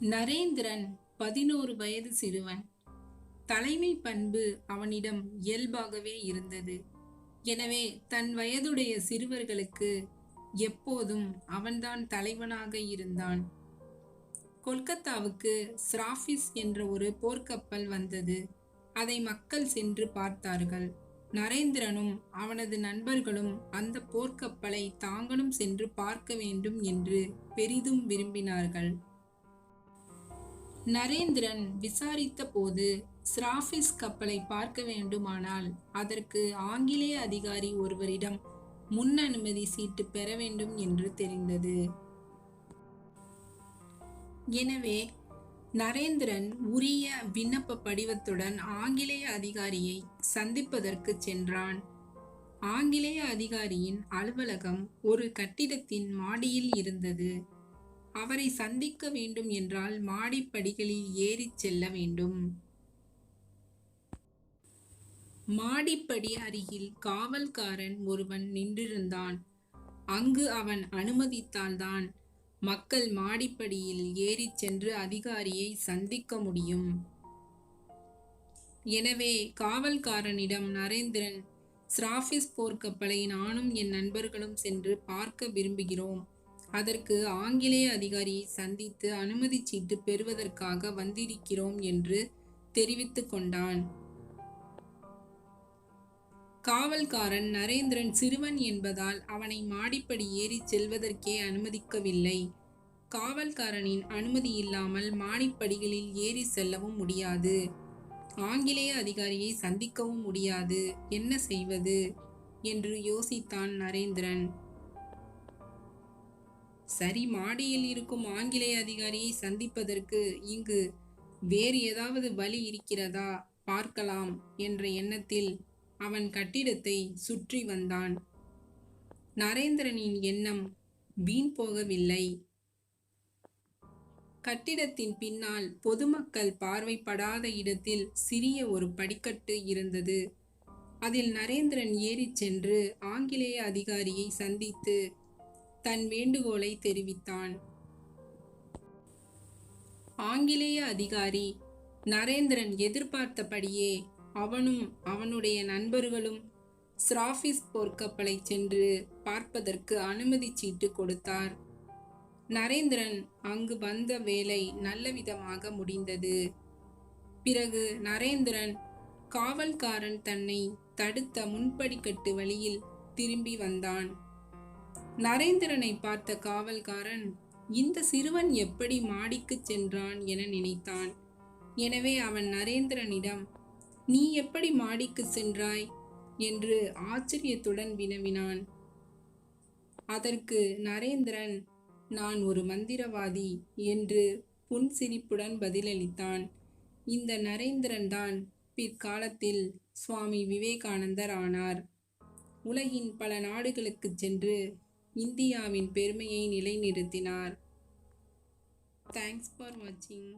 நரேந்திரன் பதினோரு வயது சிறுவன். தலைமை பண்பு அவனிடம் இயல்பாகவே இருந்தது. எனவே தன் வயதுடைய சிறுவர்களுக்கு எப்போதும் அவன்தான் தலைவனாக இருந்தான். கொல்கத்தாவுக்கு ஸ்ராஃபிஸ் என்ற ஒரு போர்க்கப்பல் வந்தது. அதை மக்கள் சென்று பார்த்தார்கள். நரேந்திரனும் அவனது நண்பர்களும் அந்த போர்க்கப்பலை தாங்களும் சென்று பார்க்க வேண்டும் என்று பெரிதும் விரும்பினார்கள். நரேந்திரன் விசாரித்த போது ஸ்ராஃபிஸ் கப்பலை பார்க்க வேண்டுமானால் அதற்கு ஆங்கிலேய அதிகாரி ஒருவரிடம் முன் அனுமதி சீட்டு பெற வேண்டும் என்று தெரிந்தது. எனவே நரேந்திரன் உரிய விண்ணப்ப படிவத்துடன் ஆங்கிலேய அதிகாரியை சந்திப்பதற்கு சென்றான். ஆங்கிலேய அதிகாரியின் அலுவலகம் ஒரு கட்டிடத்தின் மாடியில் இருந்தது. அவரை சந்திக்க வேண்டும் என்றால் மாடிப்படிகளில் ஏறிச் செல்ல வேண்டும். மாடிப்படி அருகில் காவல்காரன் ஒருவன் நின்றிருந்தான். அங்கு அவன் அனுமதித்தால்தான் மக்கள் மாடிப்படியில் ஏறிச் சென்று அதிகாரியை சந்திக்க முடியும். எனவே காவல்காரனிடம் நரேந்திரன் ஸ்ராஃபிஸ் போர்க்கப்பலை நானும் என் நண்பர்களும் சென்று பார்க்க விரும்புகிறோம். அதற்கு ஆங்கிலேய அதிகாரியை சந்தித்து அனுமதி சீட்டு பெறுவதற்காக வந்திருக்கிறோம் என்று தெரிவித்து கொண்டான். காவல்காரன் நரேந்திரன் சிறுவன் என்பதால் அவனை மாடிப்படி ஏறி செல்வதற்கே அனுமதிக்கவில்லை. காவல்காரனின் அனுமதி இல்லாமல் மாடிப்படிகளில் ஏறி செல்லவும் முடியாது. ஆங்கிலேய அதிகாரியை சந்திக்கவும் முடியாது. என்ன செய்வது? என்று யோசித்தான் நரேந்திரன். சரி மாடியில் இருக்கும் ஆங்கிலேய அதிகாரியை சந்திப்பதற்கு இங்கு வேறு ஏதாவது வழி இருக்கிறதா? பார்க்கலாம் என்ற எண்ணத்தில் அவன் கட்டிடத்தை சுற்றி வந்தான். நரேந்திரனின் எண்ணம் வீண் போகவில்லை. கட்டிடத்தின் பின்னால் பொதுமக்கள் பார்வைப்படாத இடத்தில் சிறிய ஒரு படிக்கட்டு இருந்தது. அதில் நரேந்திரன் ஏறிச் சென்று ஆங்கிலேய அதிகாரியை சந்தித்து தன் வேண்டுகோளை தெரிவித்தான். ஆங்கிலேய அதிகாரி நரேந்திரன் எதிர்பார்த்தபடியே அவனும் அவனுடைய நண்பர்களும் ஸ்ராஃபிஸ் போர்க்கப்பலை சென்று பார்ப்பதற்கு அனுமதி சீட்டு கொடுத்தார். நரேந்திரன் அங்கு வந்த வேலை நல்ல விதமாக முடிந்தது. பிறகு நரேந்திரன் காவல்காரன் தன்னை தடுத்த முன்படிக்கட்டு வழியில் திரும்பி வந்தான். நரேந்திரனை பார்த்த காவல்காரன் இந்த சிறுவன் எப்படி மாடிக்குச் சென்றான் என நினைத்தான். எனவே அவன் நரேந்திரனிடம் நீ எப்படி மாடிக்கு சென்றாய்? என்று ஆச்சரியத்துடன் வினவினான். அதற்கு நரேந்திரன் நான் ஒரு மந்திரவாதி என்று புன்சிரிப்புடன் பதிலளித்தான். இந்த நரேந்திரன் தான் பிற்காலத்தில் சுவாமி விவேகானந்தர் ஆனார். உலகின் பல நாடுகளுக்கு சென்று இந்தியாவின் பெருமையை நிலைநிறுத்தினார். தேங்க்ஸ் ஃபார் வாட்சிங்